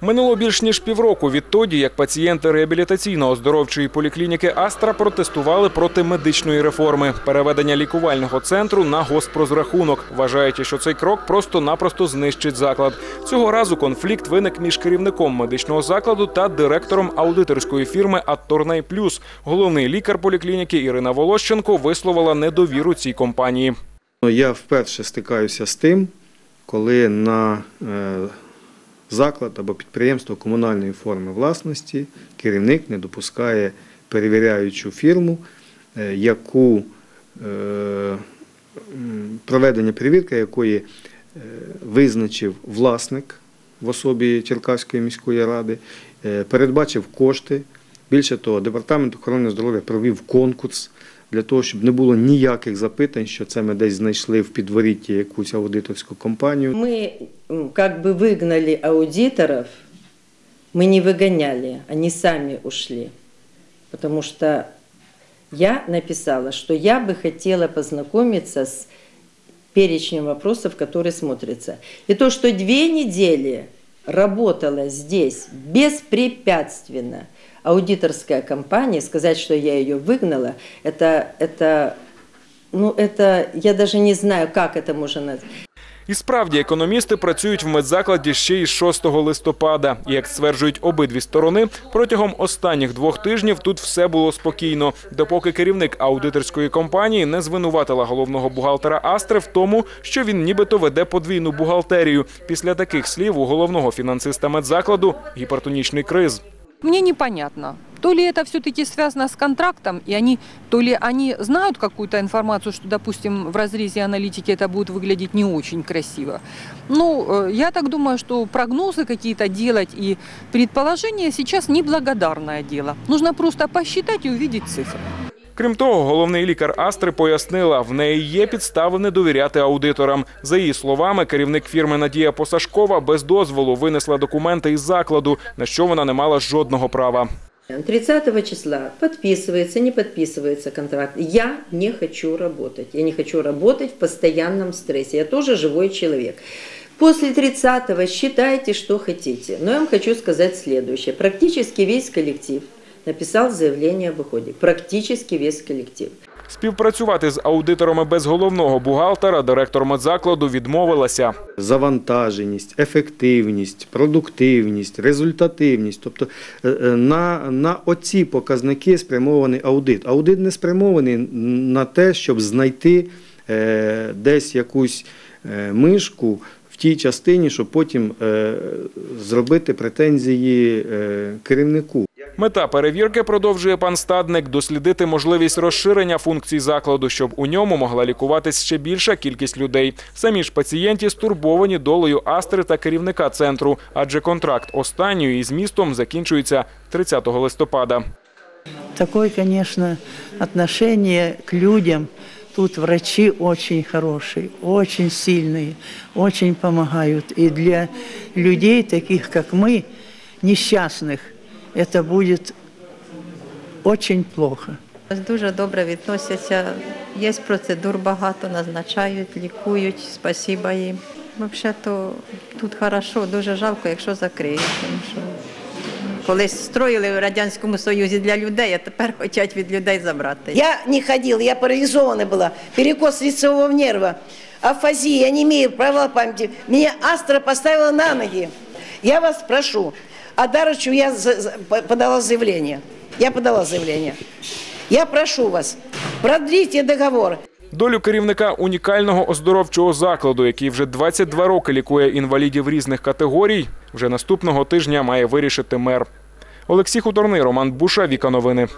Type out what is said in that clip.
Минуло більш ніж півроку відтоді, як пацієнти реабілітаційно-оздоровчої поліклініки Астра протестували проти медичної реформи, переведення лікувального центру на госпрозрахунок, вважаючи, що цей крок просто-напросто знищить заклад. Цього разу конфлікт виник між керівником медичного закладу та директором аудиторської фірми «Атторней Плюс». Головний лікар поліклініки Ірина Волощенко висловила недовіру цій компанії. Ну, Я вперше стикаюся з тим, коли на е, заклад або підприємство комунальної форми власності керівник не допускає перевіряючу фірму, е, яку е, проведення перевірки якої е, визначив власник в особі Черкаської міської ради, передбачив кошти. Більше того, департамент охорони здоров'я провів конкурс для того, щоб не було ніяких запитань, що це ми десь знайшли в підворітті якусь аудиторську компанію. Мы м, как бы выгнали аудиторов, мы не выгоняли, они сами ушли. Потому что я написала, что я бы хотела познакомиться с перечнем вопросов, которые смотрятся. И то, что две недели работала здесь беспрепятственно аудиторская компания, сказать, что я ее выгнала, это, это, ну, это, я даже не знаю, как это можно назвать. І справді економісти працюють в медзакладі ще із 6 листопада. І як стверджують обидві сторони, протягом останніх двох тижнів тут все було спокійно, допоки керівник аудиторської компанії не звинуватила головного бухгалтера Астри в тому, що він нібито веде подвійну бухгалтерію. Після таких слів у головного фінансиста медзакладу гіпертонічний криз. Мне непонятно, то ли это все-таки связано с контрактом, и они, то ли они знают какую-то информацию, что, допустим, в разрезе аналитики это будет выглядеть не очень красиво. Ну, э, я так думаю, что прогнозы какие-то делать и предположения сейчас неблагодарное дело. Нужно просто посчитать и увидеть цифры. Крім того, головний лікар Астри пояснила, в неї є підстави не довіряти аудиторам. За її словами, керівник фірми Надія Посашкова без дозволу винесла документи із закладу, на що вона не мала жодного права. 30 числа подписывается, не подписывается контракт. Я не хочу работать. Я не хочу работать в постоянном стрессе. Я тоже живой человек. После 30-го считайте, что хотите. Но я вам хочу сказать следующее. Практически весь коллектив написал заявление об уходе. Практически весь коллектив. Співпрацювати з аудиторами без головного бухгалтера директор медзакладу відмовилася. завантаженість, ефективність, продуктивність, результативність. Тобто е, е, на, на оці показники спрямований аудит. Аудит не спрямований на те, щоб знайти е, десь якусь е, мишку в тій частині, щоб потім е, зробити претензії е, керівнику. Мета перевірки продовжує пан Стадник дослідити можливість розширення функцій закладу, щоб у ньому могла лікуватись ще більша кількість людей. Самі ж пацієнті стурбовані долею Астри та керівника центру, адже контракт останньої із містом закінчується 30 листопада. Такое, конечно, отношение к людям. Тут врачи очень хорошие, очень сильные, очень помогают. И для людей, таких как мы, несчастных, это будет очень плохо. Дуже добре відносяться. Є процедур багато, назначають, лікують. Спасіба їм. Взагалі-то тут хорошо, дуже жалко, якщо закриють. Тому що колись строїли в Радянському Союзі для людей, а тепер хочуть від людей забрати. Я не ходила, я парализована была. Перекос лицевого нерва, афазия, анемия, провал памяти. Меня Астра поставила на ноги. Я вас прошу, а Дарычу я подала заявление. Я подала заявление. Я прошу вас, продлите договор. Долю керівника унікального оздоровчого закладу, який вже 22 роки лікує інвалідів різних категорій, вже наступного тижня має вирішити мер. Олексій Хуторний, Роман Буша, Віка Новини.